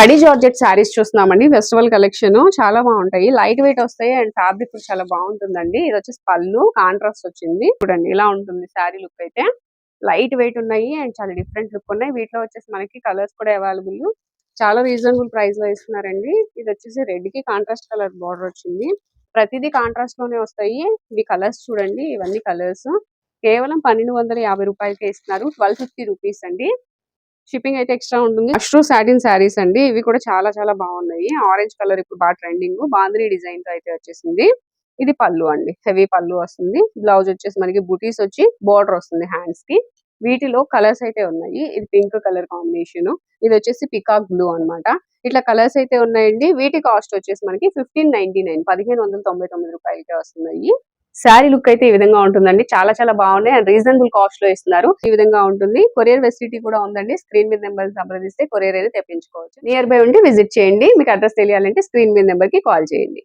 కడి georgette saris చూస్తున్నామండి. Festival collection చాలా బాగుంటాయి. లైట్ వెయిట్ వస్తాయి అండ్ ఫ్యాబ్రిక్ కూడా చాలా బాగుంటుందండి. ఇది వచ్చేసి పళ్ళు కాంట్రాస్ట్ వచ్చింది. చూడండి ఇలా ఉంటుంది శారీ లుక్ అయితే. లైట్ వెయిట్ ఉన్నాయి అండ్ చాలా డిఫరెంట్ లుక్ ఉన్నాయి. వీటిలో వచ్చేసి మనకి కలర్స్ కూడా అవైలబుల్ చాలా రీజనబుల్ ప్రైస్లో ఇస్తున్నారండి ఇది వచ్చేసి రెడ్కి కాంట్రాస్ట్ కలర్ బార్డర్ వచ్చింది. ప్రతిదీ కాంట్రాస్ట్లోనే వస్తాయి. ఇవి కలర్స్ చూడండి. ఇవన్నీ కలర్స్ కేవలం పన్నెండు వందల యాభై రూపాయలకే ఇస్తున్నారు. ట్వెల్వ్ ఫిఫ్టీ రూపీస్ అండి. షిప్పింగ్ అయితే ఎక్స్ట్రా ఉంటుంది. అష్ట్రూ సాటిన్ శారీస్ అండి. ఇవి కూడా చాలా చాలా బాగున్నాయి. ఆరెంజ్ కలర్ ఇప్పుడు బాగా ట్రెండింగ్ బాంద్రీ డిజైన్తో అయితే వచ్చేసింది. ఇది పళ్ళు అండి. హెవీ పళ్ళు వస్తుంది. బ్లౌజ్ వచ్చేసి మనకి బుటీస్ వచ్చి బోర్డర్ వస్తుంది హ్యాండ్స్కి. వీటిలో కలర్స్ అయితే ఉన్నాయి. ఇది పింక్ కలర్ కాంబినేషన్ ఇది వచ్చేసి పికాక్ బ్లూ అన్నమాట. ఇట్లా కలర్స్ అయితే ఉన్నాయండి. వీటి కాస్ట్ వచ్చేసి మనకి ఫిఫ్టీన్ నైన్టీ నైన్ పదిహేను వందల తొంభై తొమ్మిది రూపాయలకే వస్తున్నాయి. శారీ లుక్ అయితే ఈ విధంగా ఉంటుందండి. చాలా చాలా బాగున్నాయి. అండ్ రీజనబుల్ కాస్ట్లో ఇస్తున్నారు. ఈ విధంగా ఉంటుంది. కొరియర్ ఫెసిలిటీ కూడా ఉందండి. స్క్రీన్ మీద నెంబర్ సంప్రదిస్తే కొరియర్ అయితే తెప్పించుకోవచ్చు. నియర్ బై ఉంటే విజిట్ చేయండి. మీకు అడ్రస్ తెలియాలంటే స్క్రీన్ మీద నెంబర్కి కాల్ చేయండి.